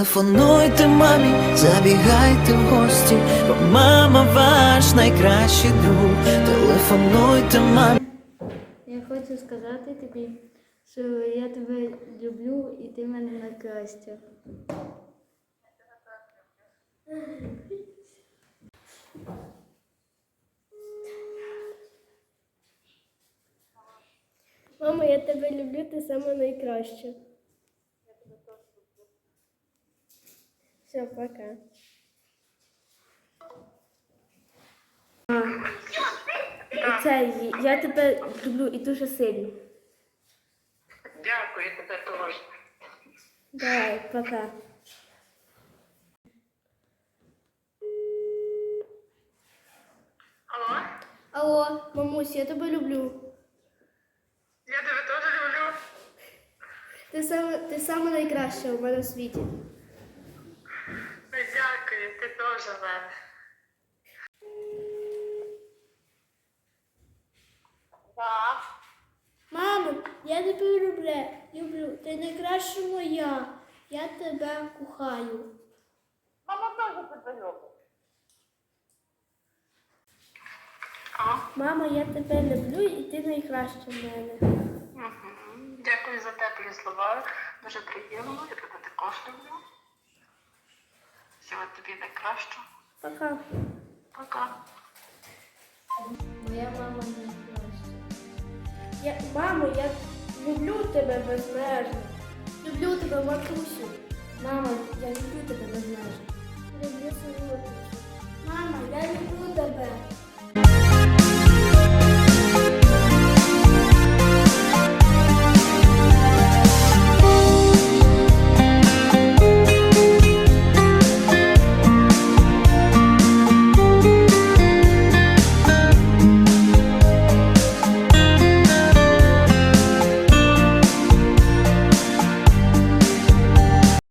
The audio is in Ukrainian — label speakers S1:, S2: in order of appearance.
S1: Телефонуйте мамі, забігайте в гості, бо мама ваш найкращий друг. Телефонуйте мамі.
S2: Я хочу сказати тобі, що я тебе люблю і ти мене найкраща.
S3: Мама, я тебе люблю, ти сама найкраща. Все, пока. Це, я тебе люблю і дуже сильно.
S4: Дякую тебе теж.
S3: Давай, пока.
S4: Алло?
S3: Алло, мамусь, я тебе люблю.
S4: Я тебе теж люблю.
S3: Ти саме, ти саме найкраща у мене в світі.
S4: Мене. Так.
S3: Мамо, я тебе люблю, люблю. Ти найкраща моя. Я тебе кохаю.
S4: Мама теж тебе любить. А?
S3: Мама, я тебе люблю і ти найкраща в мене.
S4: Дякую за теплі слова. Дуже приємно. Я тебе також люблю. Всього тобі найкращого.
S3: Пока.
S4: Пока.
S2: Моя мама найкраща.
S3: Я, мамо, я люблю тебе безмежно. Люблю тебе, матусю. Мама, я люблю тебе безмежно.